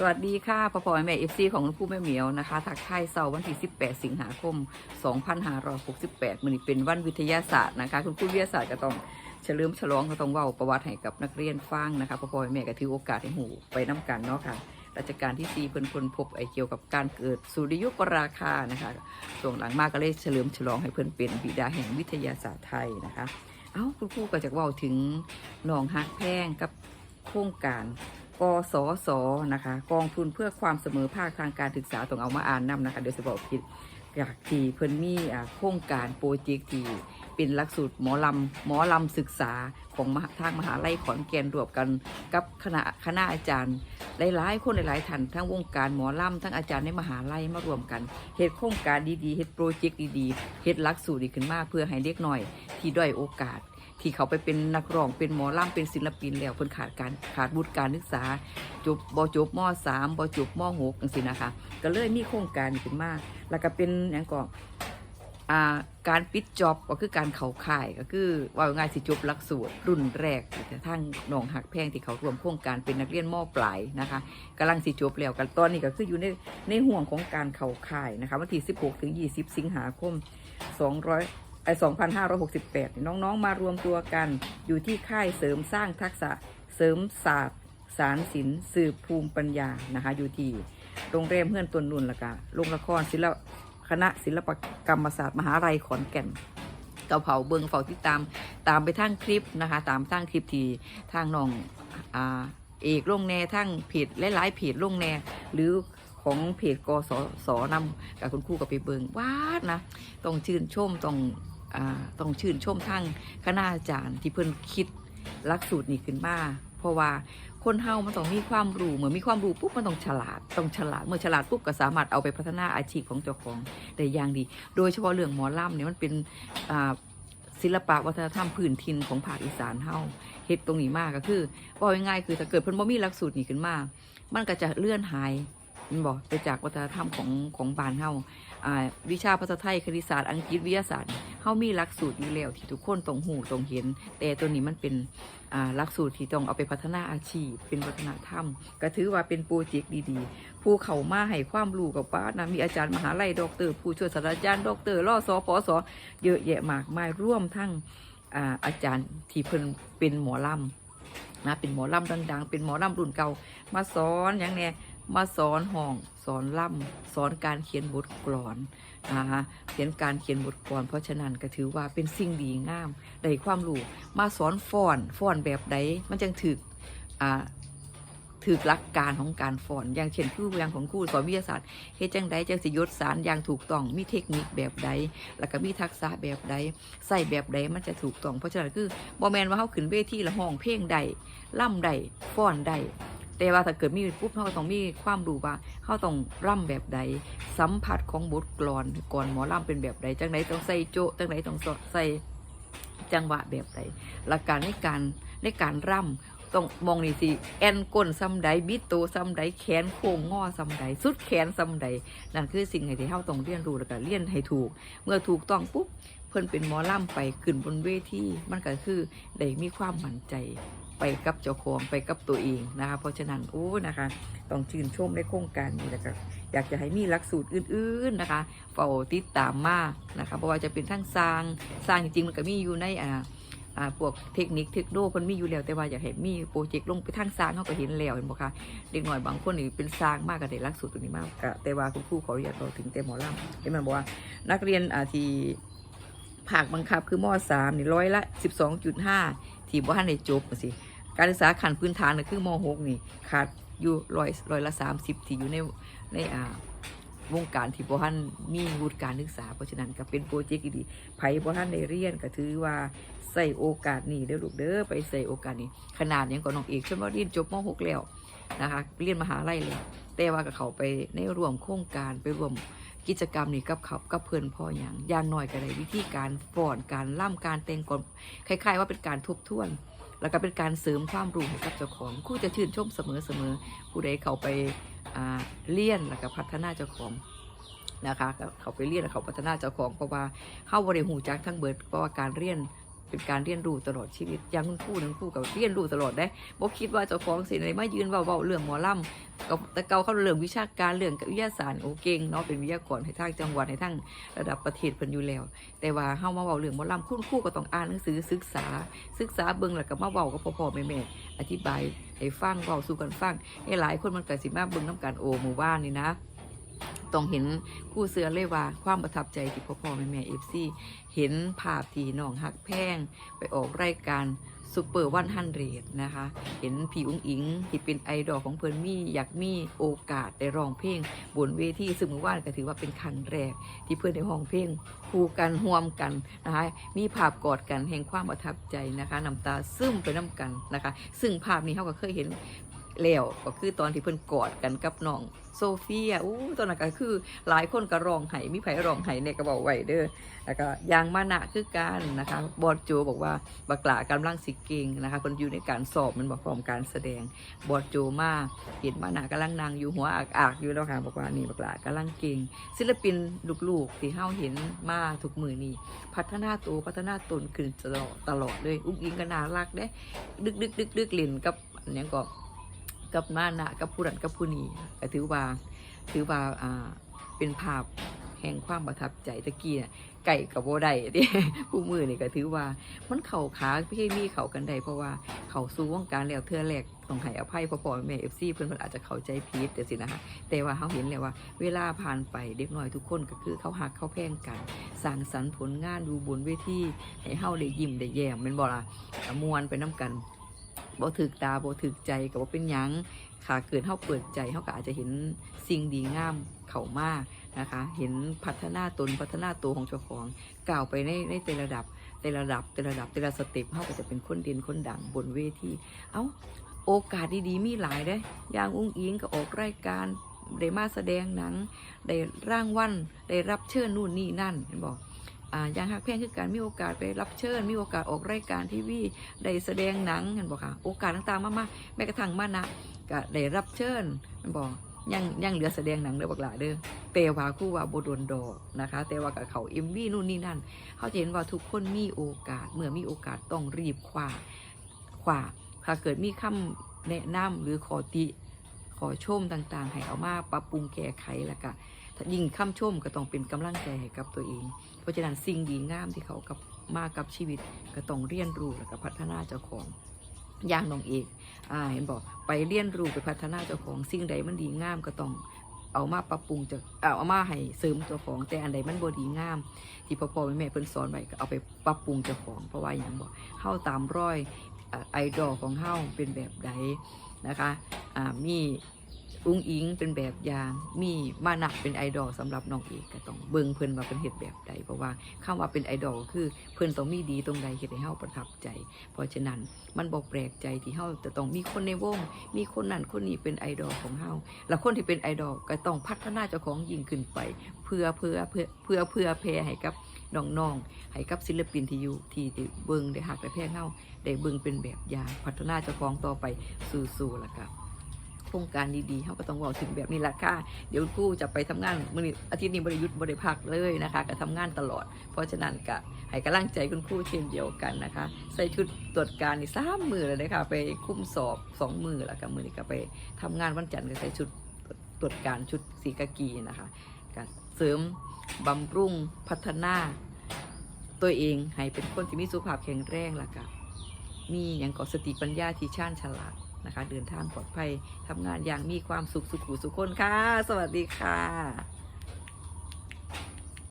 สวัสดีค่ะพ่อพ่อแม่เอฟซีของคุณครูแม่เหมียวนะคะทักทายเสาร์วันที่ 18 สิงหาคม 2568มันเป็นวันวิทยาศาสตร์นะคะ คุณครูวิทยาศาสตร์ก็ต้องเฉลิมฉลองก็ต้องเว้าประวัติให้กับนักเรียนฟังนะคะพ่อพ่อแม่ก็ถือโอกาสให้หูไปน้ากันเนาะค่ะรัชกาลที่4เพิ่นคนพบไอเกี่ยวกับการเกิดสุริยุปราคานะคะช่วงหลังมากก็เลยเฉลิมฉลองให้เพิ่นเป็นบิดาแห่งวิทยาศาสตร์ไทยนะคะ เอ้าคุณครูก็จะเว้าถึงหนองฮักแพงกับโครงการ กสศนะคะ กองทุนเพื่อความเสมอภาคทางการศึกษาต้องเอามาอ่านนำนะคะ เดี๋ยวจะบอกผิดอยากที่เพิ่นมีอ่าโครงการโปรเจกต์ที่เป็นหลักสูตรหมอลำหมอลำศึกษาของมหาทางมหาลัยขอนแก่นรวมกันกับคณะคณะอาจารย์หลายๆคนหลายๆท่านทั้งวงการหมอลำทั้งอาจารย์ในมหาลัยมารวมกันเฮ็ดโครงการดีๆเฮ็ดโปรเจกต์ดีๆเฮ็ดหลักสูตรดีขึ้นมากเพื่อให้เด็กหน่อยที่ด้อยโอกาส ที่เขาไปเป็นนักร้องเป็นหมอลำเป็นศิลปินแล้วเพิ่นขาดการขาดบุตรการศึกษาจบบจบมสามบจบมหกจังซี่นะคะ ก็เลยมีโครงการขึ้นมาแล้วก็เป็นอย่างก่อนการปิดจ็อบก็คือการเขาข่ายก็คือว่าง่ายสิจบหลักสูตรรุ่นแรกแต่ทั้งหนองหักแพงที่เขารวมโครงการเป็นนักเรียนมอปลายนะคะกำลังสิจบแล้วกันตอนนี้ก็คืออยู่ในในห่วงของการเขาข่ายนะคะวันที่ 16 ถึง 20 สิงหาคม 200ไอ 2,568 น้องๆ มารวมตัวกันอยู่ที่ค่ายเสริมสร้างทักษะเสริมศาสตร์ สารศิลป์สืบภูมิปัญญานะคะอยู่ที่โรงแรมเพื่อนตนนุ่นละกะโรงละครศิลปคณะศิลปกรรมศาสตร์ มหาลัยขอนแก่นเกาเผาเบิงเฝ้าที่ตามตามไปทางคลิปนะคะ ตามทางคลิปทีทางน้องอ่าเอกลงแน่ทั้งเพจหลายๆเพจลงแน่หรือของเพจกสสนำกับคุณครูกับไปเบิงวาดนะ ต้องชื่นชมต้อง ต้องชื่นชมทั้งคณะอาจารย์ที่เพิ่นคิดหลักสูตรนี้ขึ้นมาเพราะว่าคนเฮามันต้องมีความรู้เมื่อมีความรู้ปุ๊บมันต้องฉลาด ต้องฉลาด เมื่อฉลาดปุ๊บก็สามารถเอาไปพัฒนาอาชีพของเจ้าของได้อย่างดี โดยเฉพาะเรื่องหมอลำเนี่ยมันเป็นศิลปะวัฒนธรรมพื้นถิ่นของภาคอีสานเฮาเฮ็ดตรงนี้มากก็คือว่าง่ายๆคือถ้าเกิดเพิ่นบ่มีหลักสูตรนี้ขึ้นมา มันก็จะเลื่อนหายมันบอกไปจากวัฒนธรรมของของบ้านเท่าวิชาภาษาไทยคณิตศาสตร์อังกฤษวิทยาศาสตร์ เฮามีหลักสูตรอยู่แล้วที่ทุกคนต้องหูต้องเห็น แต่ตัวนี้มันเป็นหลักสูตรที่ต้องเอาไปพัฒนาอาชีพ เป็นวัฒนธรรม ก็ถือว่าเป็นโปรเจกต์ดีๆ ผู้เข้ามาให้ความรู้กับป้านะมีอาจารย์มหาลัยดอกเตอร์ผู้ช่วยศาสตราจารย์ดอกเตอร์ล่อสอปอสอเยอะแยะมากมายร่วมทั้งอาอาจารย์ที่เพิ่นเป็นหมอลำนะเป็นหมอลำดัง ๆ เป็นหมอลำรุ่นเก่ามาสอนอย่างเนี้ย มาสอนห้องสอนล่ำสอนการเขียนบทกลอนนะคะเขียนการเขียนบทกลอน เพราะฉะนั้นก็ถือว่าเป็นสิ่งดีงามได้ความรู้มาสอนฟ้อนฟ้อนแบบใดมันจังถึกอ่าถือหลักการของการฟอนอย่างเช่นครูอย่างของครูสอนวิทยาศาสตร์เฮ็ดจังใดจังสิยศสารอย่างถูกต้องมีเทคนิคแบบใด แล้วก็มีทักษะแบบใดใส่แบบใดมันจะถูกต้องเพราะฉะนั้นคือบ่แมนว่าเฮาขึ้นเวทีละห้องเพลงใดล่ำใดฟ้อนใด แต่ว่าถ้าเกิดมีปุ๊บเขาก็ต้องมีความรู้ว่าเขาต้องร่ำแบบใดสัมผัสของบทกลอนก่อนหมอร่ำเป็นแบบใดจังไหนต้องใส่โจจังไหนต้องใส่จังหวะแบบใดหลักการในการในการร่ำต้องมองนี่สิ แอนก้นซ้ำใดบิดโตซ้ำใดแขนโค้งงอซ้ำใดสุดแขนซ้ำใดนั่นคือสิ่งที่เขาต้องเรียนรู้แล้วก็เรียนให้ถูก เมื่อถูกต้องปุ๊บเพิ่นเป็นหมอล่ำไปขึ้นบนเวทีมันก็คือได้มีความมั่นใจ ไปกับเจ้าของไปกับตัวเองนะคะ เพราะฉะนั้นโอ้นะคะ ต้องชื่นชมในโครงการนี้แล้วก็อยากจะให้มีหลักสูตรอื่นๆนะคะเฝ้าติดตามมากนะคะเพราะว่าจะเป็นทั้งสร้างสร้างจริงๆมันก็มีอยู่ในอ่าพวกเทคนิคเทคโนมันมีอยู่แล้วแต่ว่าอยากให้มีโปรเจกต์ลงไปทางสร้างเขาก็เห็นแล้วเห็นบ่คะเด็กหน่อยบางคนนี่เป็นสร้างมากก็ได้หลักสูตรตัวนี้มากกแต่ว่าคุณครูขออนุญาตบอกถึงแต่หมอลำเห็นมันบอกว่านักเรียนอาที่ภาคบังคับคือมสามนี่ร้อยละสิบสองจุดห้า ที่บ่ทันได้จบสิการศึกษาขั้นพื้นฐานก็คือม .6 นี่ขาดอยู่ร้อยร้อยละสามสิบที่อยู่ในในอ่าวงการที่บ่ทันมีวุฒิการศึกษา เพราะฉะนั้นก็เป็นโปรเจกต์ดีๆไผบ่ทันได้เรียนก็ถือว่าใส่โอกาสนี้เด้อลูกเด้อไปใส่โอกาสนี้ขนาดยังก็น้องเอกชนว่าเรียนจบม .6 แล้วนะคะเรียนมหาลัยแล้ว แต่ว่าก็เขาไปในร่วมโครงการไปร่วมกิจกรรมนี้กับเขากับเพื่อนพ่ออย่างอย่างหน้อยก็ได้วิธีการฟ้อนการล่ำการแต่งก่อนคล้าย ๆ ว่าเป็นการทบทวน แล้วก็เป็นการเสริมความรู้ให้กับเจ้าของคู่จะชื่นชมเสมอเสมอผู้ใดเขาไปเลี้ยนแล้วก็พัฒนาเจ้าของนะคะเขาไปเรียนแล้วเขาพัฒนาเจ้าของเพราะว่าเข้าบริหูจักทั้งเบิดเพราะว่าการเรียน เป็นการเรียนรู้ตลอดชีวิตอย่างคุณครูนั่นครูกับเรียนรู้ตลอดได้บ่คิดว่าเจ้าของสิอะไมายืนเว้าเว้าเรื่องหมอลำก็แต่เก่าเขาเรื่องวิชาการเรื่องวิทยาศาสตร์โอเก่งเนาะเป็นวิทยากรให้ทางจังหวัดให้ทางระดับประเทศเพิ่นอยู่แล้ว แต่ว่าเฮามาเว้าเรื่องหมอลำคุณครูก็ต้องอ่านหนังสือศึกษา ศึกษาเบิ่งแล้วก็มาเว้ากับพ่อๆแม่ๆอธิบายให้ฟังเว้าสู่กันฟังให้หลายคนมันก็สิมาเบิ่งนํกันโอหมู่บ้านนี่นะ ต้องเห็นคู่เสือเลยว่าความประทับใจที่พ่อพ่อแม่แม่เอฟซีเห็นภาพที่น้องฮักแพงไปออกรายการซูเปอร์วันฮันเรดนะคะ เห็นผีอุ้งอิงที่เป็นไอดอลของเพิ่นมี่อยากมีโอกาสได้ร้องเพลง บนเวทีซึ่งเมื่อวานก็ถือว่าเป็นครั้งแรก ที่เพื่อนได้ห้องเพลงคู่กันห่วมกันนะคะมีภาพกอดกันแห่งความประทับใจนะคะน้ำตาซึมไปน้ำกันนะคะ ซึ่งภาพนี้เขาก็เคยเห็น แล้วก็คือตอนที่เพิ่นกอดกันกับน้องโซเฟียอู้ตอนนั้นก็คือหลายคนก็ร้องไห้มีไผร้องไห้เนี่ยก็บอกไว้เด้อแล้วก็ยางมานะคือกันนะคะบอดโจบอกว่าบักหลากำลังสิเก่งนะคะคนอยู่ในการสอบมันบอกพร้อมการแสดงบอดโจมาเห็นมานะกำลังนางอยู่หัวอากๆอยู่แล้วค่ะบอกว่านี่บักหลากำลังเก่งศิลปินลูกๆที่เฮาเห็นมาทุกมือนี้พัฒนาตัวพัฒนาตนขึ้นตลอดตลอดเลยอุ้งอิงก็น่ารักเด้ดึกดึกดึกดึกเล่นกับอันนี้ก็ กับมานะกับผู้นั้นกับผู้นี้ก็ถือว่าถือว่าอ่าเป็นภาพแห่งความประทับใจตะกี้น่ะไก่กับโบได้ที่ผู้มือนี่ก็ถือว่ามันเข่าขาพี่มีเข่ากันได้เพราะว่าเข่าสู้วงการแล้วเทือแรกต้องให้อภัยพ่อพ่อแม่เอฟซีเพื่อนเพิ่อนอาจจะเข้าใจผิดแต่สินะคะแต่ว่าเขาเห็นแล้วว่า เวลาผ่านไปเด็กน้อยทุกคนก็คือเขาหักเขาแพ่งกันสร้างสรรค์ผลงานดูบนเวทีให้เฮาได้ยิ้มได้แย้มแม่นบ่ล่ะมวนไปน้กัน บ่ถึกตาบ่ถึกใจก็บ่เป็นหยังค่ะเกิดเฮาเปิดใจเฮาก็อาจจะเห็นสิ่งดีงามเข้ามานะคะ เห็นพัฒนาตนพัฒนาตัวของเจ้าของก้าวไปในในแต่ระดับแต่ระดับแต่ระดับแต่ละสเต็ปเฮาก็จะเป็นคนเด่นคนดังบนเวทีเอ้าโอกาสดีๆมีหลายเด้อย่างอุ้งอิงก็ออกรายการได้มาแสดงหนังได้ร่างวันได้รับเชิญนู่นนี่นั่นเห็นบอก ย่างหักแพงคือการมีโอกาสไปรับเชิญ มีโอกาสออกรายการทีวีได้แสดงหนังเห็นบอกค่ะ โอกาสต่างๆมากๆแม้กระทั่งมานะก็ได้รับเชิญเห็นบอกยังยังเหลือแสดงหนังเด้อบักหลาเด้อแต่ว่าคู่ว่าโบโดนดอกนะคะ แต่ว่ากับเขาเอ็มวีนู่นนี่นั่น เขาจะเห็นว่าทุกคนมีโอกาส เมื่อมีโอกาสต้องรีบคว้าคว้าถ้าเกิดมีคำแนะนำหรือขอติขอชมต่างๆ ให้เอามาปรับปรุงแก้ไขแล้วก็ ยิ่งคำชมก็ต้องเป็นกำลังใจให้กับตัวเอง เพราะฉะนั้นสิ่งดีงามที่เขากับมากับชีวิตก็ต้องเรียนรู้แล้วก็พัฒนาเจ้าของอย่างน้องเอกอ่าเห็นบอกไปเรียนรู้ไปพัฒนาเจ้าของสิ่งใดมันดีงามก็ต้องเอามาปรับปรุงจะเอามาให้เสริมเจ้าของ แต่อันใดมันบ่ดีงาม ที่พ่อพ่อแม่แม่เพิ่นสอนไว้ก็เอาไปปรับปรุงเจ้าของ เพราะว่าอย่างบอกเฮาตามรอยไอดอลของเฮาเป็นแบบใดนะคะอ่ามี อุ้งอิงเป็นแบบอย่างมีมานะเป็นไอดอลสำหรับน้องเอกก็ต้องเบิ่งเพิ่นว่าเป็นเฮ็ดแบบใดเพราะว่าคำว่าเป็นไอดอลคือเพิ่นต้องมีดีตรงใดเฮ็ดให้เฮาประทับใจ เพราะฉะนั้นมันบ่แปลกใจที่เฮาจะต้องมีคนในวง มีคนนั้นคนนี้เป็นไอดอลของเฮาแล้วคนที่เป็นไอดอลก็ต้องพัฒนาเจ้าของยิ่งขึ้นไป เพื่อเพื่อเพื่อเพื่อเพื่อแพร่ให้กับน้องๆให้กับศิลปินที่อยู่ที่ที่เบิ่งได้หักได้แพร่เฮาได้เบิ่งเป็นแบบอย่างพัฒนาเจ้าของต่อไปสู่ๆล่ะครับ โครงการดีๆเขาก็ต้องบอกถึงแบบนี้ละค่ะ เดี๋ยวคู่จะไปทำงานมื่ออาทิตย์นี้บริยุทธ์บริพักเลยนะคะ ก็ทำงานตลอด เพราะฉะนั้นก็ให้กำลังใจคุณครูเช่นเดียวกันนะคะ ใส่ชุดตรวจการนี่สามมือเลยนะคะไปคุ้มสอบสองมือแล้วก็มือนี้ก็ไปทำงานวันจันทร์ก็ใส่ชุดตรวจการชุดสีกากีนะคะก็เสริมบำรุงพัฒนา ตัวเองให้เป็นคนที่มีสุขภาพแข็งแรงล้วก็มีอย่างก่อสติปัญญาที่ชาญฉลาด นะคะ เดินทางปลอดภัยทำงานอย่างมีความสุขสุขุสุขคนค่ะ สวัสดีค่ะ